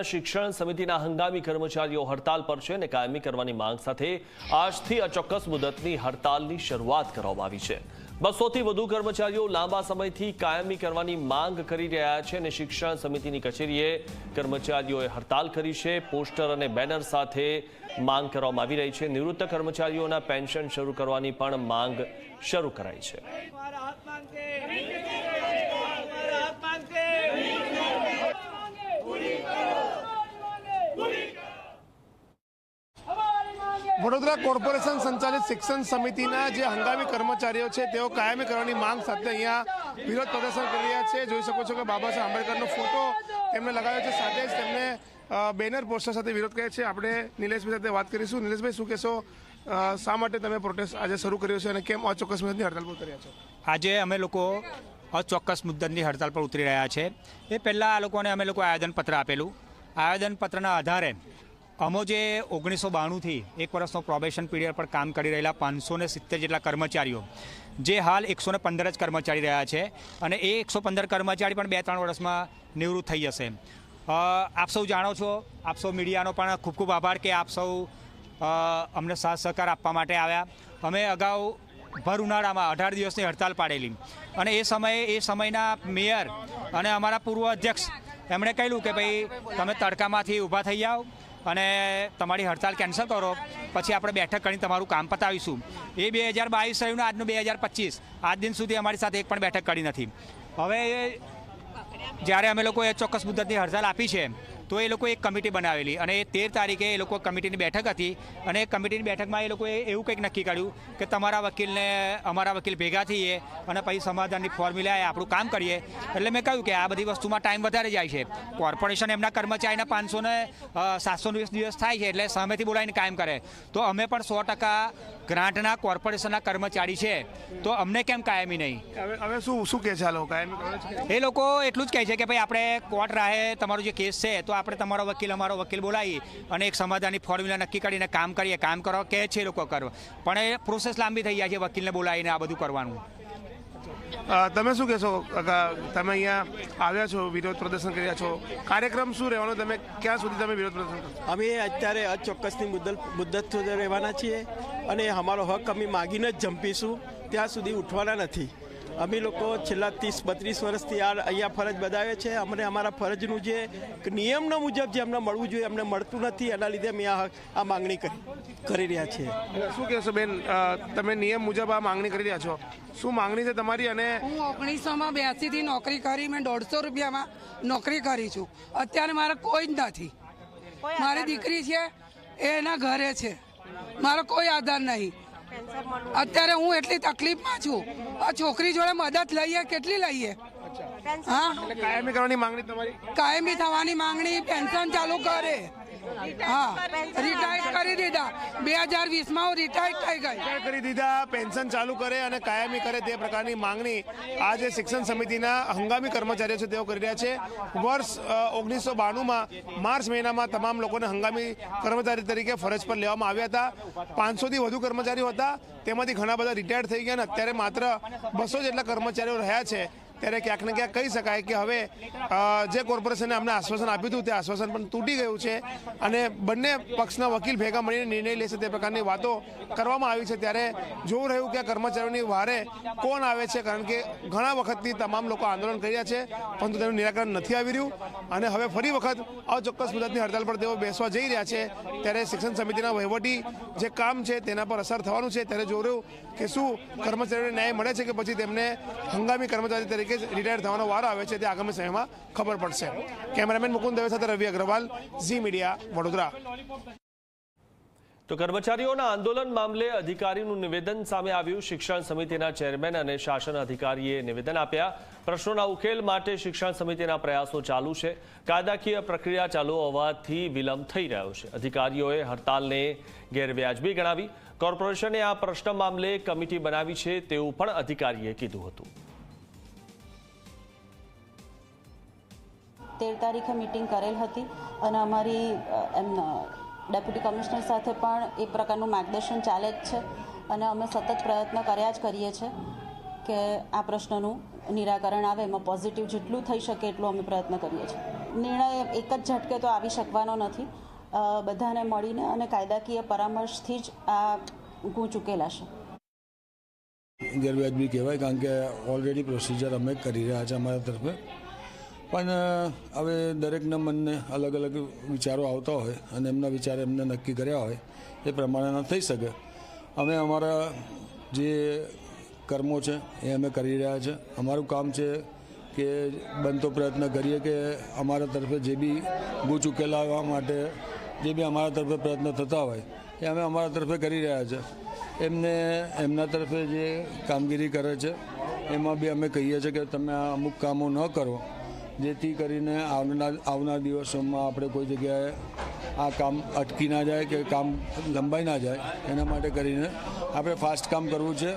શિક્ષણ સમિતિના હંગામી કર્મચારીઓ હડતાલ પર છે અને કાયમી કરવાની માંગ સાથે આજથી અચોક્કસ મુદતની હડતાલની શરૂઆત કરવામાં આવી છે. બસોથી વધુ કર્મચારીઓ લાંબા સમયથી કાયમી કરવાની માંગ કરી રહ્યા છે અને શિક્ષણ સમિતિની કચેરીએ કર્મચારીઓએ હડતાલ કરી છે. પોસ્ટર અને બેનર સાથે માંગ કરવામાં આવી રહી છે. નિવૃત્ત કર્મચારીઓના પેન્શન શરૂ કરવાની પણ માંગ શરૂ કરાઈ છે. વડોદરા કોર્પોરેશન સંચાલિત શિક્ષણ સમિતિના જે હંગામી કર્મચારીઓ છે, તેઓ કાયમી કરવાની માંગ સાથે અહીંયા વિરોધ પ્રદર્શન કરી રહ્યા છે. જોઈ શકો છો કે બાબા સાહેબ આંબેડકરનો ફોટો તેમને લગાવ્યો છે, સાથે જ તેમને બેનર પોસ્ટર સાથે વિરોધ કરે છે. આપણે નિલેશભાઈ સાથે વાત કરીશું. નિલેશભાઈ, શું કહેશો? શા માટે તમે પ્રોટેસ્ટ આજે શરૂ કર્યો છે અને કેમ અચોક્કસ મુદ્દાની હડતાલ પર કર્યા છો? આજે અમે લોકો અચોક્કસ મુદ્દાની હડતાલ પર ઉતરી રહ્યા છે. એ પહેલાં આ લોકોને અમે લોકો આવેદનપત્ર આપેલું. આવેદનપત્રના આધારે અમો જે ઓગણીસો બાણુંથી એક વર્ષનો પ્રોબેશન પીરિયડ પર કામ કરી રહેલા પાંચસો ને સિત્તેર જેટલા કર્મચારીઓ, જે હાલ એકસો ને પંદર જ કર્મચારી રહ્યા છે અને એ એકસો પંદર કર્મચારી પણ બે ત્રણ વર્ષમાં નિવૃત્ત થઈ જશે. આપ સૌ જાણો છો, આપ સૌ મીડિયાનો પણ ખૂબ ખૂબ આભાર કે આપ સૌ અમને સાથ સહકાર આપવા માટે આવ્યા. અમે અગાઉ ભર ઉનાળામાં અઢાર દિવસની હડતાલ પાડેલી અને એ સમયે, એ સમયના મેયર અને અમારા પૂર્વ અધ્યક્ષ એમણે કહેલું કે ભાઈ, તમે તડકામાંથી ઊભા થઈ જાઓ અને તમારી હડતાલ કેન્સલ કરો. પછી આપણે બેઠક કરીને તમારું કામ પતાવીશું. એ બે હજાર બાવીસ થયું ને આજનું બે હજાર પચીસ. આજ દિન સુધી અમારી સાથે એક પણ બેઠક કરી નથી. હવે જ્યારે અમે લોકોએ ચોક્કસ મુદ્દતની હડતાલ આપી છે તો એ લોકો એક કમિટી બનાવેલી અને એ તેર તારીખે એ લોકો કમિટીની બેઠક હતી અને એ કમિટીની બેઠકમાં એ લોકોએ એવું કંઈક નક્કી કર્યું કે તમારા વકીલને અમારા વકીલ ભેગા થઈએ અને પછી સમાધાનની ફોર્મ્યુલાએ આપણું કામ કરીએ. એટલે મેં કહ્યું કે આ બધી વસ્તુમાં ટાઈમ વધારે જાય છે. કોર્પોરેશન એમના કર્મચારીના પાંચસો ને સાતસો વીસ દિવસ થાય છે એટલે સામેથી બોલાવીને કાયમ કરે. તો અમે પણ સો ટકા ગ્રાન્ટના કોર્પોરેશનના કર્મચારી છે. તો અમને કેમ કાયમી નહીં? હવે શું શું કહે છે? એ લોકો એટલું જ કહે છે કે ભાઈ આપણે કોર્ટ રાહે તમારો જે કેસ છે તો આપણે તમારો વકીલ અમારો વકીલ બોલાવી અને એક સમાધાનની ફોર્મ્યુલા નક્કી કરીને કામ કરીએ કામ કરો કહે છે એ લોકો કરવા પણ એ પ્રોસેસ લાંબી થઈ જાય છે વકીલને બોલાવીને આ બધું કરવાનું. તમે શું કહેશો? કાકા? તમે અહીંયા આવ્યા છો વિરોધ પ્રદર્શન કર્યા છો. કાર્યક્રમ શું રહેવાનો? તમે ક્યાં સુધી તમે વિરોધ પ્રદર્શન અમે અત્યારે અચોક્કસની મુદ્દત મુદ્દત સુધી રહેવાના છીએ અને અમારો હક અમે માગીને જ જંપીશું. ત્યાં સુધી ઉઠવાના નથી. અમે લોકો છેલ્લા ત્રીસ બત્રીસ વર્ષથી આ અહીંયા ફરજ બજાવે છે. અમને અમારા ફરજનું જે નિયમના મુજબ જે અમને મળવું જોઈએ અમને મળતું નથી એના લીધે અમે આ આ માંગણી કરી કરી રહ્યા છીએ. શું કહેશો બેન? તમે નિયમ મુજબ આ માંગણી કરી રહ્યા છો. શું માંગણી છે તમારી અને હું ઓગણીસોમાં બ્યાસીથી નોકરી કરી મેં દોઢસો રૂપિયામાં નોકરી કરી છું. અત્યારે મારે કોઈ જ નથી. મારી દીકરી છે એ એના ઘરે છે. મારો કોઈ આધાર નહીં. અત્યારે હું એટલી તકલીફમાં છું. આ છોકરી જોડે મદદ લઈએ કેટલી લઈએ? હા? કાયમી કરવાની માંગણી તમારી? કાયમી થવાની માંગણી પેન્શન ચાલુ કરે. હા રિટાયર કરી દીધા. બે હજાર વીસમાં હું રિટાયર થઈ ગઈ. કરી દીધા પેન્શન ચાલુ કરે અને કાયમી કરે તે પ્રકારની માંગણી આજે શિક્ષણ સમિતિના હંગામી કર્મચારીઓ છે તેઓ કરી રહ્યા છે. વર્ષ ઓગણીસો બાણુંમાં માર્ચ મહિનામાં તમામ લોકોને હંગામી કર્મચારી તરીકે ફરજ પર લેવામાં આવ્યા હતા. પાંચસોથી વધુ કર્મચારીઓ હતા. તેમાંથી ઘણા બધા રિટાયર થઈ ગયા અને અત્યારે માત્ર બસો જેટલા કર્મચારીઓ રહ્યા છે. ત્યારે ક્યાંક ને ક્યાંક કહી શકાય કે હવે જે કોર્પોરેશને અમને આશ્વાસન આપ્યું હતું તે આશ્વાસન પણ તૂટી ગયું છે અને બંને પક્ષના વકીલ ભેગા મળીને નિર્ણય લેશે તે પ્રકારની વાતો કરવામાં આવી છે. ત્યારે જોવું રહ્યું કે કર્મચારીઓની વારે કોણ આવે છે, કારણ કે ઘણા વખતથી તમામ લોકો આંદોલન કરી રહ્યા છે, પરંતુ તેનું નિરાકરણ નથી આવી રહ્યું. અને હવે ફરી વખત અચોક્કસ મુદતની હડતાલ પર તેઓ બેસવા જઈ રહ્યા છે. ત્યારે શિક્ષણ સમિતિના વહીવટી જે કામ છે તેના પર અસર થવાનું છે. ત્યારે જોવું રહ્યું કે શું કર્મચારીઓને ન્યાય મળે છે કે પછી તેમને હંગામી કર્મચારી તરીકે જ રિટાયર થવાનો વારો આવે છે તે આગામી સમયમાં ખબર પડશે. કેમેરામેન મુકુંદ દવે સાથે રવિ અગ્રવાલ, ઝી મીડિયા, વડોદરા. તો કર્મચારીઓના આંદોલન મામલે અધિકારીનું નિવેદન સામે આવ્યું. શિક્ષણ સમિતિના ચેરમેન અને શાસન અધિકારીએ નિવેદન આપ્યા. પ્રશ્નોના ઉકેલ માટે શિક્ષણ સમિતિના પ્રયાસો ચાલુ છે. કાયદાકીય પ્રક્રિયા ચાલુ હોવાથી વિલંબ થઈ રહ્યો છે. અધિકારીઓએ હડતાલને ગેરવ્યાજબી ગણાવી. કોર્પોરેશને આ પ્રશ્ન મામલે કમિટી બનાવી છે તેવું પણ અધિકારીએ કીધું હતું. તેર તારીખે મિટિંગ કરેલ હતી અને અમારી એમ ડેપ્યુટી કમિશનર સાથે પણ એ પ્રકારનું માર્ગદર્શન ચાલે જ છે અને અમે સતત પ્રયત્ન કર્યા જ કરીએ છીએ કે આ પ્રશ્નનું નિરાકરણ આવે, એમાં પોઝિટિવ જેટલું થઈ શકે એટલું અમે પ્રયત્ન કરીએ છીએ. નિર્ણય એક જ ઝટકે તો આવી શકવાનો નથી. બધાને મળીને અને કાયદાકીય પરામર્શથી જ આ ગૂંચુકેલા છે. ગેરવાજબી કહેવાય કારણ કે ઓલરેડી પ્રોસિજર અમે કરી રહ્યા છે અમારા તરફે. પણ હવે દરેકના મનને અલગ અલગ વિચારો આવતા હોય અને એમના વિચાર એમને નક્કી કર્યા હોય, એ પ્રમાણેના થઈ શકે. અમે અમારા જે કર્મો છે, એ અમે કરી રહ્યા છે. અમારું કામ છે કે બનતો પ્રયત્ન કરીએ કે અમારા તરફે જે બી ગુચ ઉકેલાવવા માટે જે બી અમારા તરફે પ્રયત્ન થતા હોય, એ અમે અમારા તરફે કરી રહ્યા છે. એમને, એમના તરફે જે કામગીરી કરે છે, એમાં બી અમે કહીએ છીએ કે તમે આ અમુક કામો ન કરો. જેથી કરીને આવનાર આવનાર દિવસોમાં આપણે કોઈ જગ્યાએ આ કામ અટકી ના જાય કે કામ લંબાઈ ના જાય, એના માટે કરીને આપણે ફાસ્ટ કામ કરવું છે.